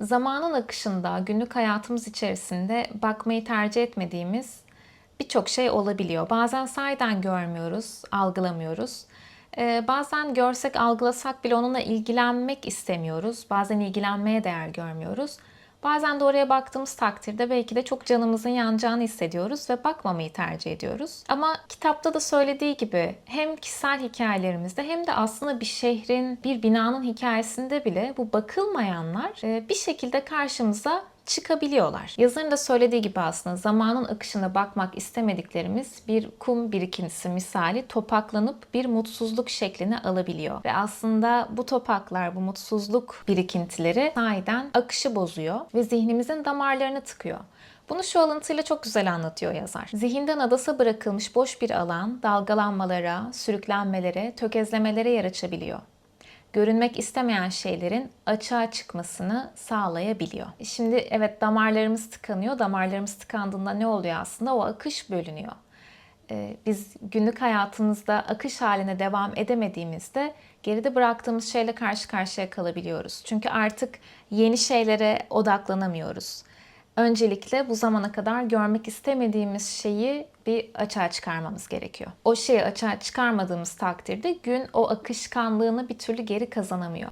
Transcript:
zamanın akışında günlük hayatımız içerisinde bakmayı tercih etmediğimiz birçok şey olabiliyor. Bazen sahiden görmüyoruz, algılamıyoruz. Ee, bazen görsek, algılasak bile onunla ilgilenmek istemiyoruz. Bazen ilgilenmeye değer görmüyoruz. Bazen de oraya baktığımız takdirde belki de çok canımızın yanacağını hissediyoruz ve bakmamayı tercih ediyoruz. Ama kitapta da söylediği gibi hem kişisel hikayelerimizde hem de aslında bir şehrin, bir binanın hikayesinde bile bu bakılmayanlar e, bir şekilde karşımıza çıkabiliyorlar. Yazarın da söylediği gibi aslında zamanın akışına bakmak istemediklerimiz bir kum birikintisi misali topaklanıp bir mutsuzluk şeklini alabiliyor. Ve aslında bu topaklar, bu mutsuzluk birikintileri sahiden akışı bozuyor ve zihnimizin damarlarını tıkıyor. Bunu şu alıntıyla çok güzel anlatıyor yazar. Zihinden adasa bırakılmış boş bir alan dalgalanmalara, sürüklenmelere, tökezlemelere yer açabiliyor görünmek istemeyen şeylerin açığa çıkmasını sağlayabiliyor. Şimdi evet damarlarımız tıkanıyor. Damarlarımız tıkandığında ne oluyor aslında? O akış bölünüyor. Ee, Biz günlük hayatımızda akış haline devam edemediğimizde geride bıraktığımız şeyle karşı karşıya kalabiliyoruz. Çünkü artık yeni şeylere odaklanamıyoruz. Öncelikle bu zamana kadar görmek istemediğimiz şeyi bir açığa çıkarmamız gerekiyor. O şeyi açığa çıkarmadığımız takdirde gün o akışkanlığını bir türlü geri kazanamıyor.